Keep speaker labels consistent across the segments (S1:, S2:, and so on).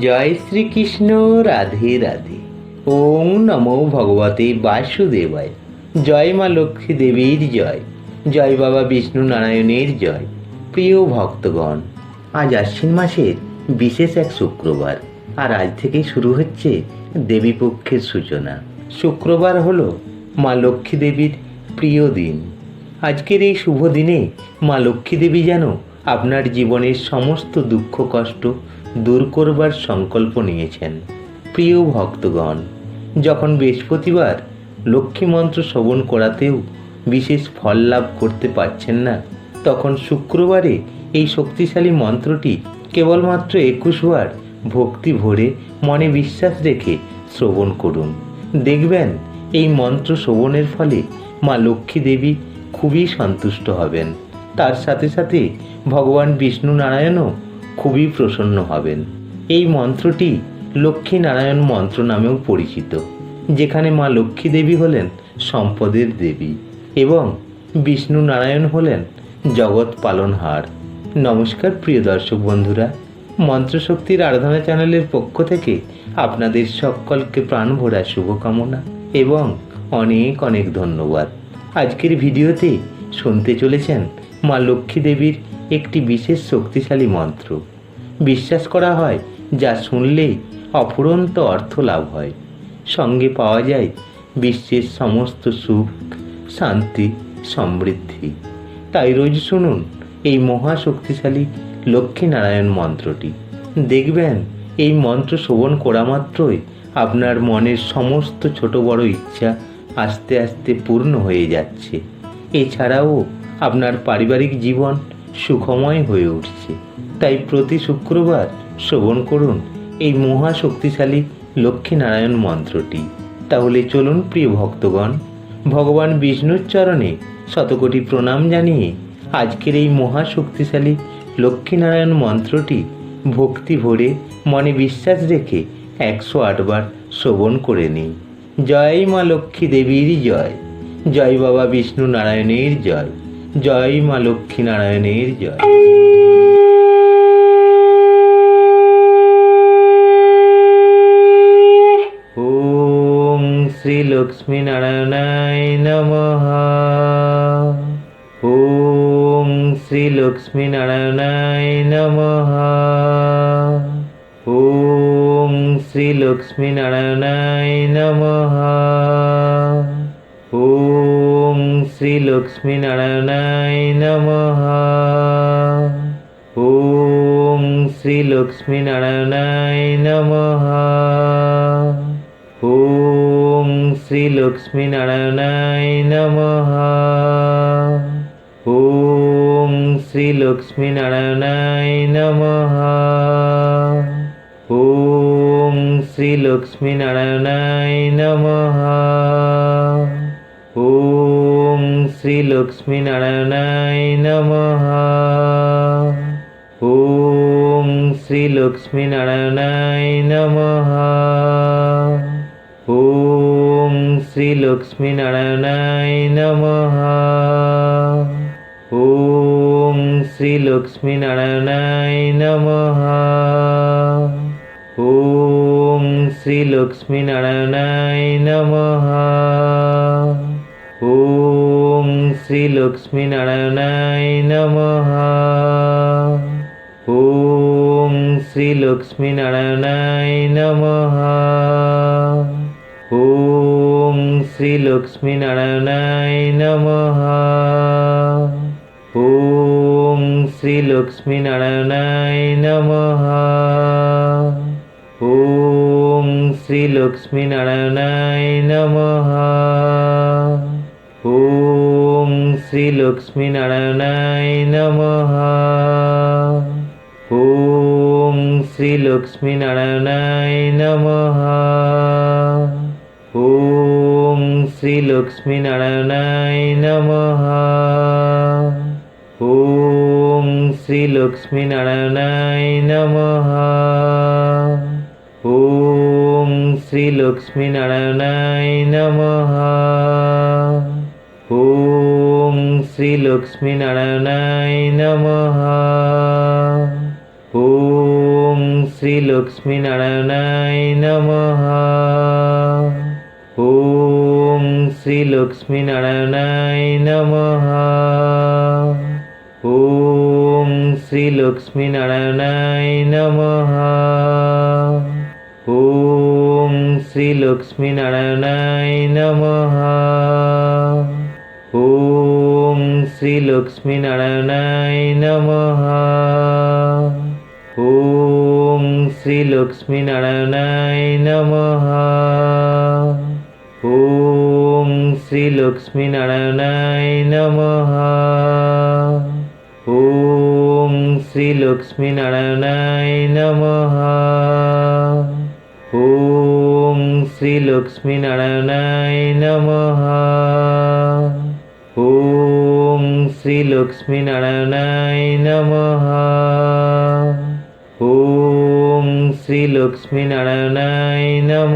S1: জয় শ্রীকৃষ্ণ, রাধে রাধে। ওম নমো ভগবতে বাসুদেবায়। জয় মা লক্ষ্মী দেবীর জয়। জয় বাবা বিষ্ণু নারায়ণের জয়। প্রিয় ভক্তগণ, আজ আশ্বিন মাসের বিশেষ এক শুক্রবার। আর আজ থেকেই শুরু হচ্ছে দেবীপক্ষের সূচনা। শুক্রবার হলো মা লক্ষ্মী দেবীর প্রিয় দিন। আজকের এই শুভ দিনে মা লক্ষ্মী দেবী যেন আপনার জীবনের সমস্ত দুঃখ, কষ্ট দূর করবার সংকল্প নিয়েছেন প্রিয় ভক্তগণ। যখন বৃহস্পতিবার লক্ষ্মী মন্ত্র শ্রবণ করাতেও বিশেষ ফল লাভ করতে পারছেন না, তখন শুক্রবারে এই শক্তিশালী মন্ত্রটি কেবলমাত্র একুশবার ভক্তি ভরে মনে বিশ্বাস রেখে শ্রবণ করুন। দেখবেন, এই মন্ত্র শ্রবণের ফলে মা লক্ষ্মী দেবী খুবই সন্তুষ্ট হবেন। তার সাথে সাথে ভগবান বিষ্ণু নারায়ণও খুবই প্রসন্ন হবেন। এই মন্ত্রটি লক্ষ্মী নারায়ণ মন্ত্র নামেও পরিচিত, যেখানে মা লক্ষ্মী দেবী হলেন সম্পদের দেবী এবং বিষ্ণু নারায়ণ হলেন জগৎ পালনহার। নমস্কার প্রিয় দর্শক বন্ধুরা, মন্ত্রশক্তির আরাধনা চ্যানেলের পক্ষ থেকে আপনাদের সকলকে প্রাণ ভরা শুভকামনা এবং অনেক অনেক ধন্যবাদ। আজকের ভিডিওতে শুনতে চলেছেন মা লক্ষ্মী দেবীর একটি বিশেষ শক্তিশালী মন্ত্র। বিশ্বাস করা হয়, যা শুনলেই অফুরন্ত অর্থ লাভ হয়। সঙ্গে পাওয়া যায় বিশ্বের সমস্ত সুখ, শান্তি, সমৃদ্ধি। তাই রোজ শুনুন এই মহাশক্তিশালী লক্ষ্মীনারায়ণ মন্ত্রটি। দেখবেন এই মন্ত্র শ্রবণ করা মাত্রই আপনার মনের সমস্ত ছোট বড় ইচ্ছা আস্তে আস্তে পূর্ণ হয়ে যাচ্ছে। এছাড়াও আপনার পারিবারিক জীবন সুখময় হয়ে উঠছে। তাই প্রতি শুক্রবার শ্রবণ করুন এই মহা শক্তিশালী লক্ষ্মীনারায়ণ মন্ত্রটি। তাহলে চলুন প্রিয় ভক্তগণ, ভগবান বিষ্ণুর চরণে শতকোটি প্রণাম জানিয়ে আজকের এই মহা শক্তিশালী লক্ষ্মীনারায়ণ মন্ত্রটি ভক্তি ভরে মনে বিশ্বাস রেখে একশো আটবার শ্রবণ করে নিই জয় মা লক্ষ্মী দেবীর জয়। জয় বাবা বিষ্ণু নারায়ণের জয়। জয় মা লক্ষ্মী নারায়ণের জয়। ওম শ্রী লক্ষ্মী নারায়ণায় নমঃ। ওম শ্রী লক্ষ্মী নারায়ণায় নমঃ। ওম শ্রী লক্ষ্মী নারায়ণায় নমঃ। শ্রী লক্ষ্মী নারায়ণায় নমঃ ওম শ্রী লক্ষ্মী নারায়ণায় নমঃ ওম শ্রী লক্ষ্মী নারায়ণায় নমঃ ওম শ্রী লক্ষ্মী নারায়ণায় নমঃ ওম শ্রী লক্ষ্মী নারায়ণায় নমঃ লক্ষ্মী লক্ষ্মীনারায়ণায় নমঃ ওম শ্রী লক্ষ্মীনারায়ণায় নমঃ ওম শ্রী লক্ষ্মীনারায়ণায় নমঃ ওম শ্রী লক্ষ্মীনারায়ণায় নমঃ ওম শ্রী লক্ষ্মীনারায়ণ लक्ष्मीनारायणाय नमः। ॐ श्रीलक्ष्मीनारायणाय नमः। ॐ श्रीलक्ष्मीनारायणाय नमः। ॐ श्रीलक्ष्मीनारायणाय नमः। ॐ श्रीलक्ष्मीनारायणाय नमः। लक्ष्मीनारायणाय नमः। ॐ श्रीलक्ष्मीनारायणाय नमः। ॐ श्रीलक्ष्मीनारायणाय नमः। ॐ श्रीलक्ष्मीनारायणाय नमः। ॐ श्रीलक्ष्मीनारायणाय नमः। ॐ শ্রী লক্ষ্মী নারায়ণায় নমঃ ওম শ্রী লক্ষ্মীনারায়ণায় নমঃ ওম শ্রী লক্ষ্মীনারায়ণায় নমঃ ওম শ্রী লক্ষ্মীনারায়ণায় নমঃ ওম শ্রী লক্ষ্মীনারায়ণায় নমঃ श्री लक्ष्मी नारायणाय नमः। ॐ श्री लक्ष्मी नारायणाय नमः। ॐ श्री लक्ष्मी नारायणाय नमः। ॐ श्री लक्ष्मी नारायणाय नमः। ॐ श्री लक्ष्मी नारायणाय नमः। শ্রী লক্ষ্মী নারায়ণায় নম ওম শ্রী লক্ষ্মী নারায়ণায় নম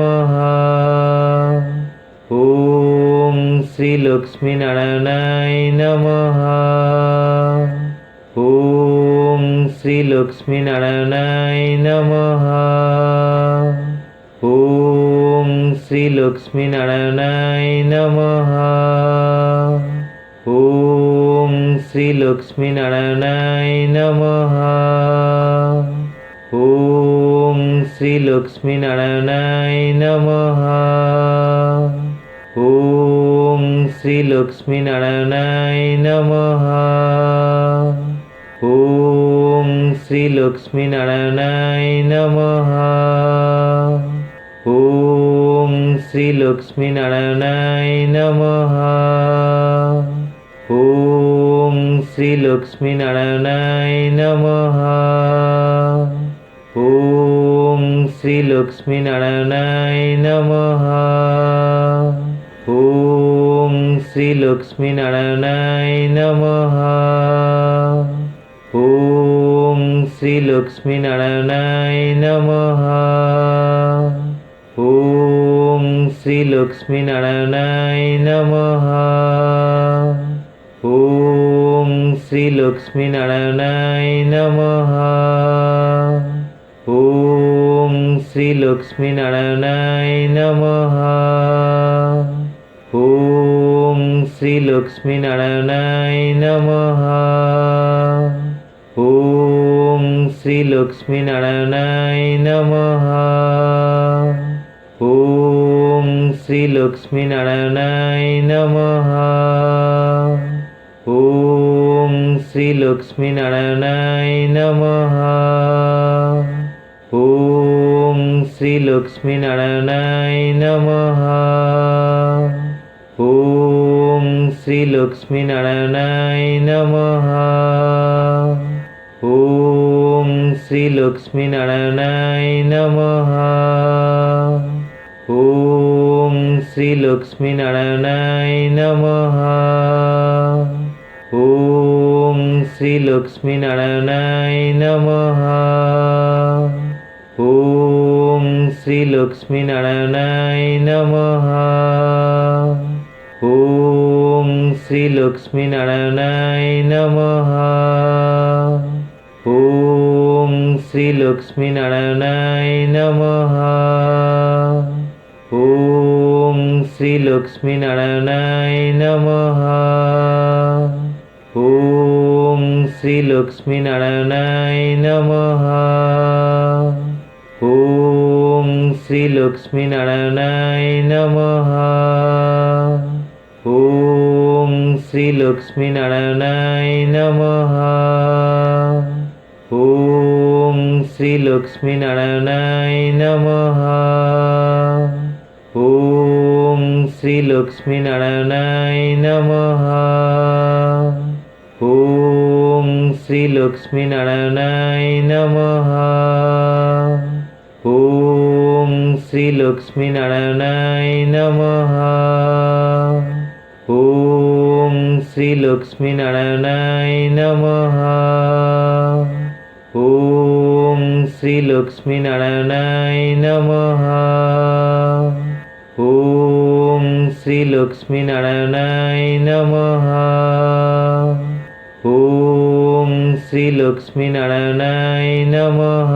S1: ওম শ্রী লক্ষ্মী নারায়ণায় নম ওম শ্রী লক্ষ্মী নারায়ণায় নম ওম শ্রী লক্ষ্মী নারায়ণায় নম শ্রী লক্ষ্মী নারায়ণায় নমঃ ওং শ্রী লক্ষ্মী নারায়ণায় নমঃ ওং শ্রী লক্ষ্মী নারায়ণায় নমঃ ওং শ্রী লক্ষ্মী নারায়ণায় নমঃ ওং শ্রী লক্ষ্মী নারায়ণায় নমঃ শ্রী লক্ষ্মী নারায়ণায় নমঃ ওম শ্রী লক্ষ্মী নারায়ণায় নমঃ ওম শ্রী লক্ষ্মী নারায়ণায় নমঃ ওম শ্রী লক্ষ্মী নারায়ণায় নমঃ ওম শ্রী লক্ষ্মী নারায়ণায় নমঃ लक्ष्मीनारायणाय नमः। ॐ श्रीलक्ष्मीनारायणाय नमः। ॐ श्रीलक्ष्मीनारायणाय नमः। ॐ श्रीलक्ष्मीनारायणाय नमः ॐ श्रीलक्ष्मीनारायणाय नमः। শ্রী লক্ষ্মী নারায়ণায় নমঃ ওং শ্রী লক্ষ্মী নারায়ণায় নমঃ ওং শ্রী লক্ষ্মী নারায়ণায় নমঃ ওং শ্রী লক্ষ্মী নারায়ণায় নমঃ ওং শ্রী লক্ষ্মী নারায়ণ लक्ष्मी नारायणाय नमः। ॐ श्री लक्ष्मी नारायणाय नमः। ॐ श्री लक्ष्मी नारायणाय नमः। ॐ श्री लक्ष्मी नमः। ॐ श्री नमः। लक्ष्मीनारायणाय नमः। ॐ श्रीलक्ष्मीनारायणाय नमः। ॐ श्रीलक्ष्मीनारायणाय नमः। ॐ श्रीलक्ष्मीनारायणाय नमः। ॐ श्रीलक्ष्मीनारायण লক্ষ্মীনারায়ণায় নমঃ। ওম শ্রী লক্ষ্মীনারায়ণায় নমঃ। ওম শ্রী লক্ষ্মীনারায়ণায় নমঃ। ওম শ্রী লক্ষ্মীনারায়ণায় নমঃ। ওম শ্রী লক্ষ্মীনারায়ণায় নমঃ। श्री लक्ष्मी नारायणाय नमः।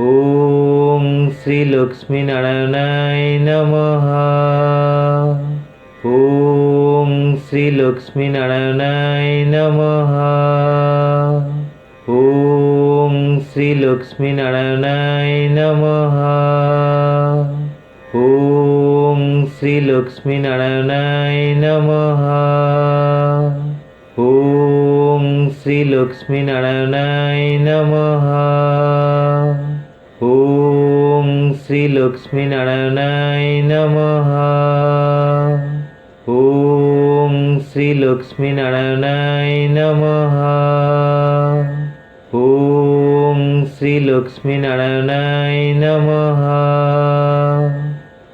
S1: ॐ श्री लक्ष्मी नारायणाय नमः। ॐ श्री लक्ष्मी नारायणाय नमः। ॐ श्री लक्ष्मी नारायणाय नमः। ॐ श्री लक्ष्मी नारायणाय नमः। শ্রী লক্ষ্মী নারায়ণায় নমঃ ওম শ্রী লক্ষ্মী নারায়ণায় নমঃ ওম শ্রী লক্ষ্মী নারায়ণায় নমঃ ওম শ্রী লক্ষ্মী নারায়ণায় নমঃ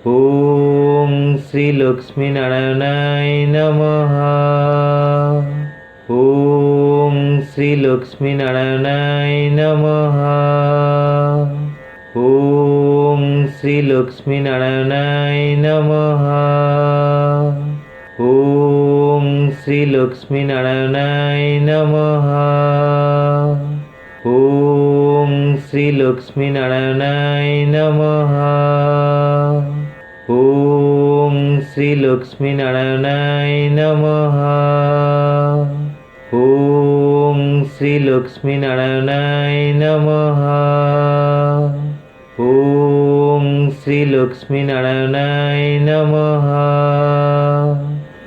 S1: ওম শ্রী লক্ষ্মী নারায়ণায় নমঃ শ্রী লক্ষ্মী নারায়ণায় নমঃ। ওম শ্রী লক্ষ্মী নারায়ণায় নমঃ। ওম শ্রী লক্ষ্মী নারায়ণায় নমঃ। ওম শ্রী লক্ষ্মী নারায়ণায় নমঃ। ওম শ্রী লক্ষ্মী নারায়ণায় নমঃ। শ্রী লক্ষ্মী নারায়ণায় নমঃ। ওম শ্রী লক্ষ্মী নারায়ণায় নমঃ।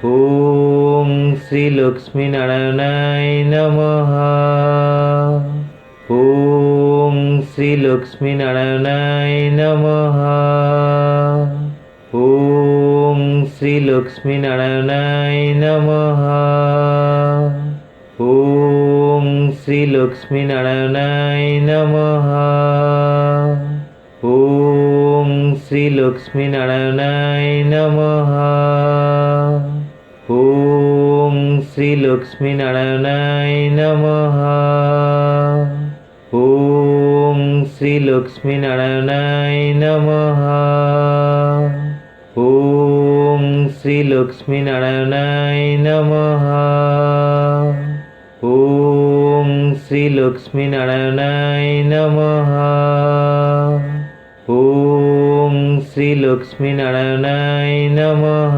S1: ওম শ্রী লক্ষ্মী নারায়ণায় নমঃ। ওম শ্রী লক্ষ্মী নারায়ণায় নমঃ। ওম শ্রী লক্ষ্মী নারায়ণায় নমঃ। श्री लक्ष्मी नारायणाय नमः। ॐ श्री लक्ष्मी नारायणाय नमः। ॐ श्री लक्ष्मी नारायणाय नमः। ॐ श्री लक्ष्मी नारायणाय नमः। ॐ श्री लक्ष्मी नारायणाय नमः। ॐ শ্রী লক্ষ্মী নারায়ণায় নমঃ ওম শ্রী লক্ষ্মী নারায়ণায় নমঃ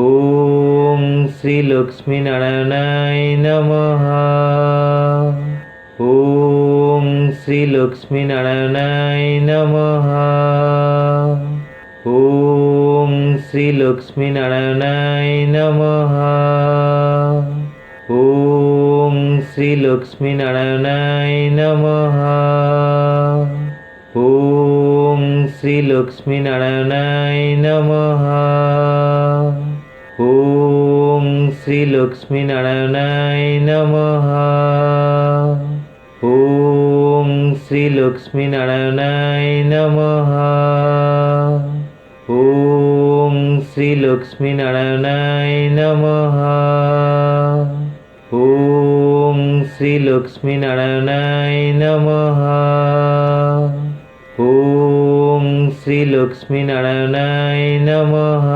S1: ওম শ্রী লক্ষ্মী নারায়ণায় নমঃ ওম শ্রী লক্ষ্মী নারায়ণায় নমঃ ওম শ্রী লক্ষ্মী নারায়ণায় নমঃ लक्ष्मीनारायणाय नमः। ॐ श्रीलक्ष्मीनारायणाय नमः। ॐ श्रीलक्ष्मीनारायणाय नमः। ॐ श्रीलक्ष्मीनारायणाय नमः। ॐ श्रीलक्ष्मीनारायणाय नमः नम। লক্ষ্মী লক্ষ্মীনারায়ণায় নমঃ ওম শ্রী লক্ষ্মীনারায়ণায় নমঃ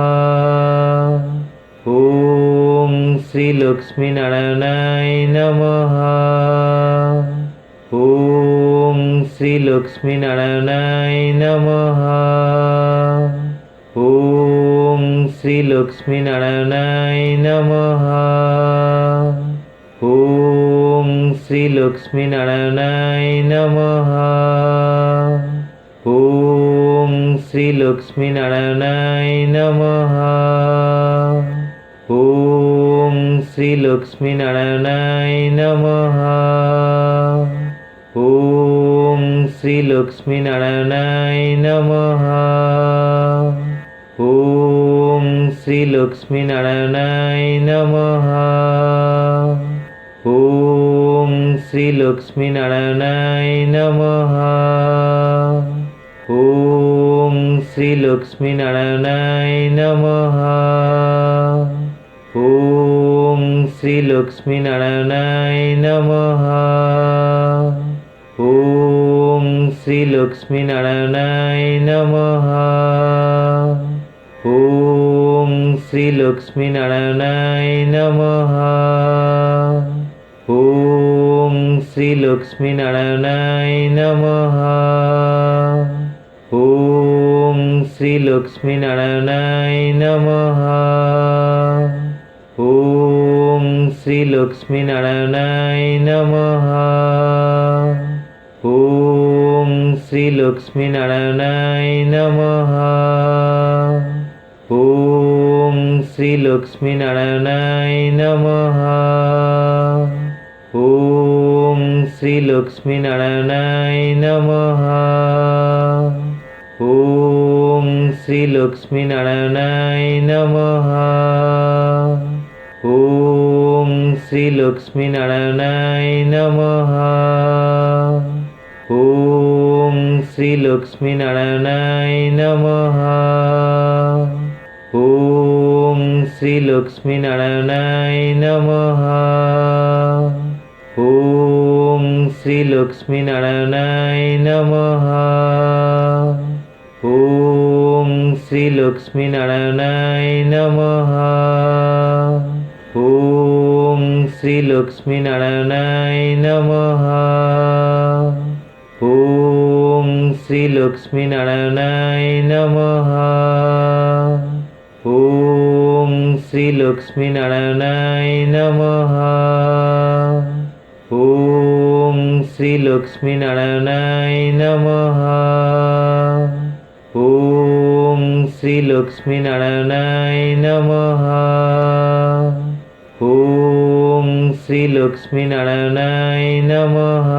S1: ওম শ্রী লক্ষ্মীনারায়ণায় নমঃ ওম শ্রী লক্ষ্মীনারায়ণায় নমঃ ওম শ্রী লক্ষ্মীনারায়ণায় লক্ষ্মীনারায়ণায় নম ওং শ্রী লক্ষ্মীনারায়ণায় নম ওং শ্রী লক্ষ্মীনারায়ণায় নম ওং শ্রী লক্ষ্মীনারায়ণায় নম ওং শ্রী লক্ষ্মীনারায়ণায় নমঃ লক্ষ্মীনারায়ণায় নমঃ ওম শ্রী লক্ষ্মীনারায়ণায় নমঃ ওম শ্রী লক্ষ্মীনারায়ণায় নমঃ ওম শ্রী লক্ষ্মীনারায়ণায় নমঃ ওম শ্রী লক্ষ্মীনারায়ণায় নমঃ লক্ষ্মী নারায়ণায় নমঃ ওম শ্রী লক্ষ্মী নারায়ণায় নমঃ ওম শ্রী লক্ষ্মীনারায়ণায় নমঃ ওম শ্রী লক্ষ্মীনারায়ণায় নমঃ ওম শ্রী লক্ষ্মীনারায়ণায় নমঃ শ্রী লক্ষ্মী নারায়ণায় নমঃ ওম শ্রী লক্ষ্মী নারায়ণায় নমঃ ওম শ্রী লক্ষ্মী নারায়ণায় নমঃ ওম শ্রী লক্ষ্মী নারায়ণায় নমঃ ওম শ্রী লক্ষ্মী নারায়ণায় নমঃ লক্ষ্মীনারায়ণায় নমঃ ওম শ্রী লক্ষ্মীনারায়ণায় নমঃ ওম শ্রী লক্ষ্মীনারায়ণায় নমঃ ওম শ্রী লক্ষ্মীনারায়ণায় নমঃ ওম শ্রী লক্ষ্মীনারায়ণায় নমঃ श्री लक्ष्मी नारायणाय नमः। ॐ श्री लक्ष्मी नारायणाय नमः। ॐ श्री लक्ष्मी नारायणाय नमः।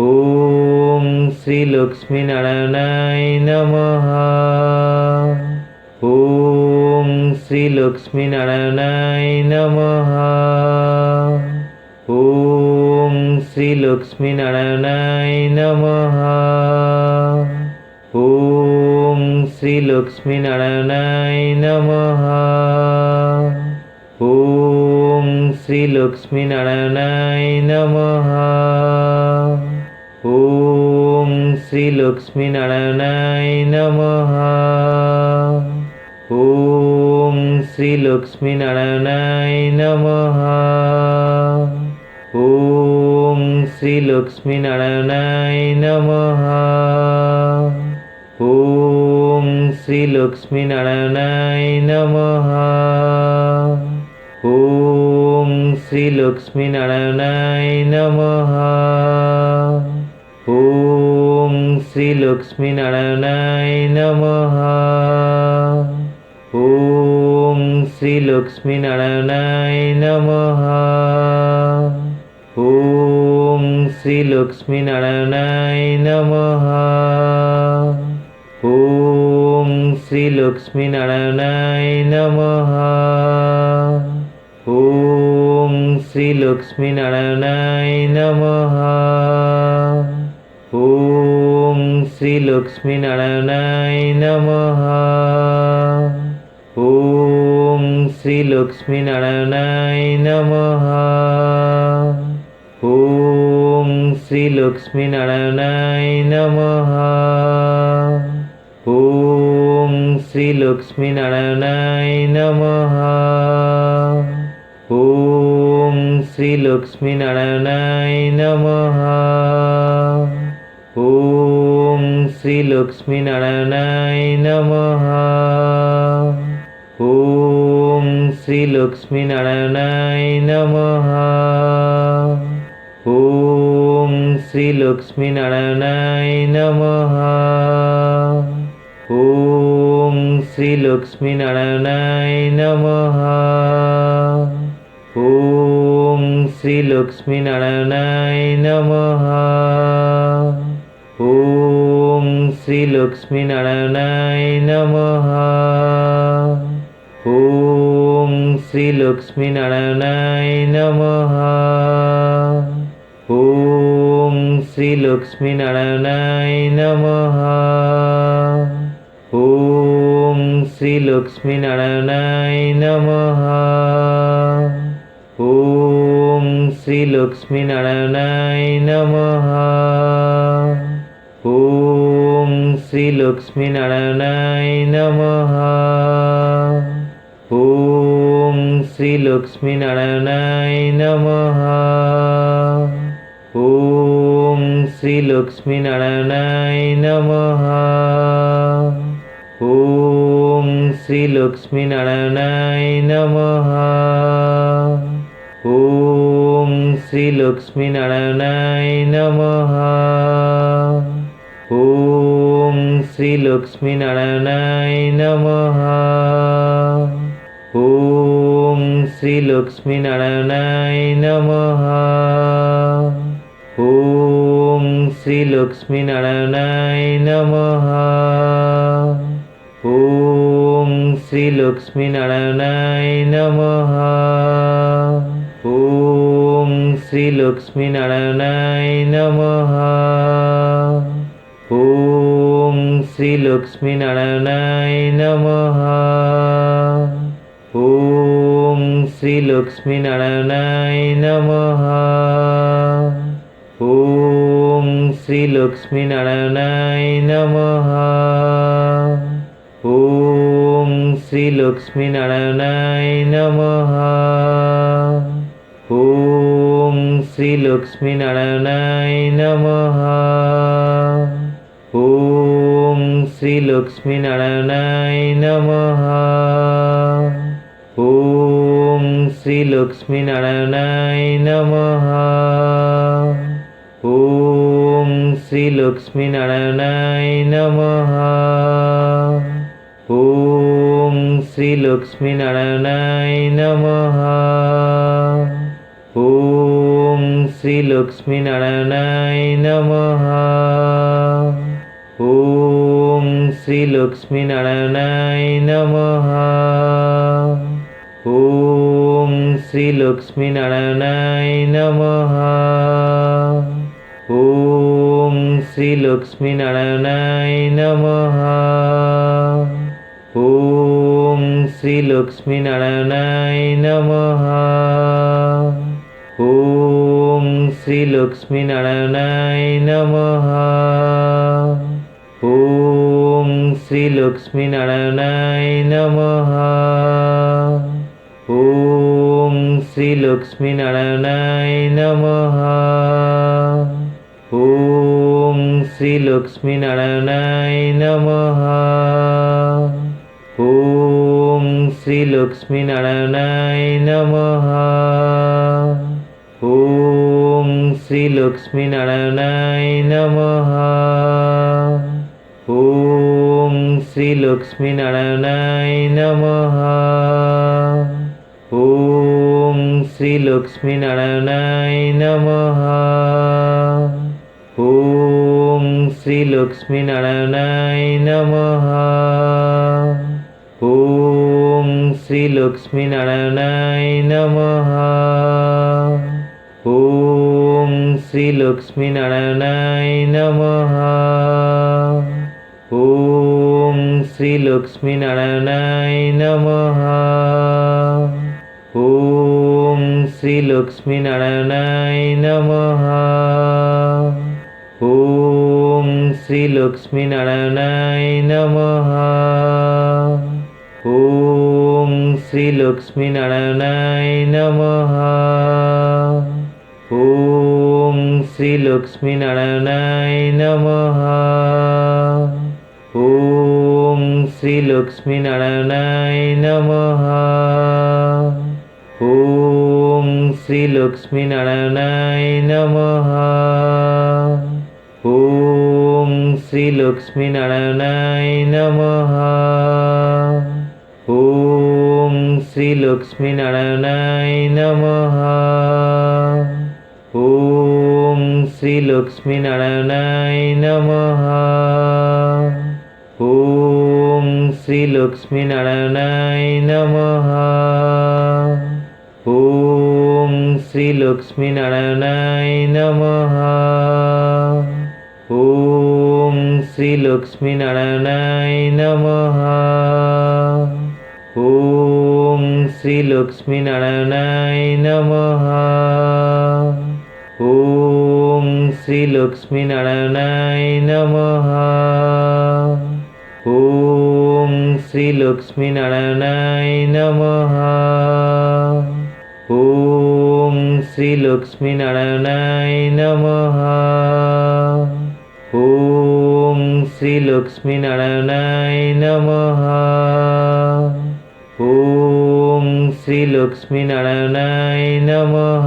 S1: ॐ श्री लक्ष्मी नारायणाय नमः। ॐ श्री लक्ष्मी नारायणाय नमः। লক্ষ্মীনারায়ণায় নমঃ ওম শ্রী লক্ষ্মীনারায়ণায় নমঃ ওম শ্রী লক্ষ্মীনারায়ণায় নমঃ ওম শ্রী লক্ষ্মীনারায়ণায় নমঃ ওম শ্রী লক্ষ্মীনারায়ণায় নমঃ লক্ষ্মীনারায়ণায় নমঃ ওম শ্রী লক্ষ্মীনারায়ণায় নমঃ ওম শ্রী লক্ষ্মীনারায়ণায় নমঃ ওম শ্রী লক্ষ্মীনারায়ণায় लक्ष्मीनारायणाय नमः। ॐ श्रीलक्ष्मीनारायणाय नमः। ॐ श्रीलक्ष्मीनारायणाय नमः। ॐ श्रीलक्ष्मीनारायणाय नमः। ॐ श्रीलक्ष्मीनारायणाय लक्ष्मी नारायणाय नमः। ॐ श्री लक्ष्मी नारायणाय नमः। ॐ श्री लक्ष्मी नारायणाय नमः। ॐ श्री लक्ष्मी नारायणाय नमः। ॐ श्री लक्ष्मी नारायणाय नमः। श्री लक्ष्मी नारायणाय नमः। ॐ श्री लक्ष्मी नारायणाय नमः। ॐ श्री लक्ष्मी नारायणाय नमः। ॐ श्री लक्ष्मी नारायणाय नमः। ॐ श्री लक्ष्मी नारायणाय नमः। ॐ শ্রী লক্ষ্মী নারায়ণায় নমঃ ওম শ্রী লক্ষ্মী নারায়ণায় নমঃ ওম শ্রী লক্ষ্মী নারায়ণায় নমঃ ওম শ্রী লক্ষ্মী নারায়ণায় নমঃ ওম শ্রী লক্ষ্মী নারায়ণায় নমঃ শ্রী শ্রী লক্ষ্মীনারায়ণায় নমঃ ওম শ্রী লক্ষ্মী নারায়ণায় নমঃ ওম শ্রী লক্ষ্মী নারায়ণায় নমঃ ওম শ্রী লক্ষ্মী নারায়ণায় নমঃ ওম শ্রী লক্ষ্মী নারায়ণায় নমঃ শ্রী লক্ষ্মী নারায়ণায় নমঃ। ওম শ্রী লক্ষ্মী নারায়ণায় নমঃ। ওম শ্রী লক্ষ্মী নারায়ণায় নমঃ। ওম শ্রী লক্ষ্মী নারায়ণায় নমঃ। ওম শ্রী লক্ষ্মী নারায়ণায় শ্রী লক্ষ্মী নারায়ণায় নমঃ। ওম শ্রী লক্ষ্মী নারায়ণায় নমঃ। ওম শ্রী লক্ষ্মী নারায়ণায় নমঃ। ওম শ্রী লক্ষ্মী নারায়ণায় নমঃ। ওম শ্রী লক্ষ্মী নারায়ণায় নমঃ। লক্ষ্মীনারায়ণায় নমঃ ওং শ্রী লক্ষ্মীনারায়ণায় নমঃ ওং শ্রী লক্ষ্মীনারায়ণায় নমঃ ওং শ্রী লক্ষ্মীনারায়ণায় নমঃ ওং শ্রী লক্ষ্মীনারায়ণায় নমঃ শ্রী লক্ষ্মী নারায়ণায় নমঃ ওম শ্রী লক্ষ্মী নারায়ণায় নমঃ ওম শ্রী লক্ষ্মী নারায়ণায় নমঃ ওম শ্রী লক্ষ্মী নারায়ণায় নমঃ ওম শ্রী লক্ষ্মী নারায়ণায় নমঃ लक्ष्मीनारायणाय नमः। ॐ श्रीलक्ष्मीनारायणाय नमः। ॐ श्रीलक्ष्मीनारायणाय नमः। ॐ श्रीलक्ष्मीनारायणाय नमः। ॐ श्रीलक्ष्मीनारायणाय नमः। লক্ষ্মী লক্ষ্মীনারায়ণায় নম ওং শ্রী লক্ষ্মীনারায়ণায় নম ওং শ্রী লক্ষ্মীনারায়ণায় নম ওং শ্রী লক্ষ্মীনারায়ণায় নম ওং শ্রী লক্ষ্মীনারায়ণ লক্ষ্মী লক্ষ্মীনারায়ণায় নমঃ ওম শ্রী লক্ষ্মীনারায়ণায় নমঃ ওম শ্রী লক্ষ্মীনারায়ণায় নমঃ ওম শ্রী লক্ষ্মীনারায়ণায় নমঃ ওম শ্রী লক্ষ্মীনারায়ণায় নমঃ শ্রী লক্ষ্মী নারায়ণায় নমঃ ওম শ্রী লক্ষ্মী নারায়ণায় নমঃ ওম শ্রী লক্ষ্মী নারায়ণায় নমঃ ওম শ্রী লক্ষ্মী নারায়ণায় নমঃ ওম শ্রী লক্ষ্মী নারায়ণায় নমঃ ওম শ্রী লক্ষ্মী নারায়ণায় নমঃ ওম শ্রী লক্ষ্মী নারায়ণায় নমঃ ওম শ্রী লক্ষ্মী নারায়ণায় নমঃ ওম শ্রী লক্ষ্মী নারায়ণায় নমঃ ওম শ্রী লক্ষ্মী নারায়ণায় নমঃ ওম শ্রী লক্ষ্মী নারায়ণায় নমঃ ওম শ্রী লক্ষ্মী নারায়ণায় নমঃ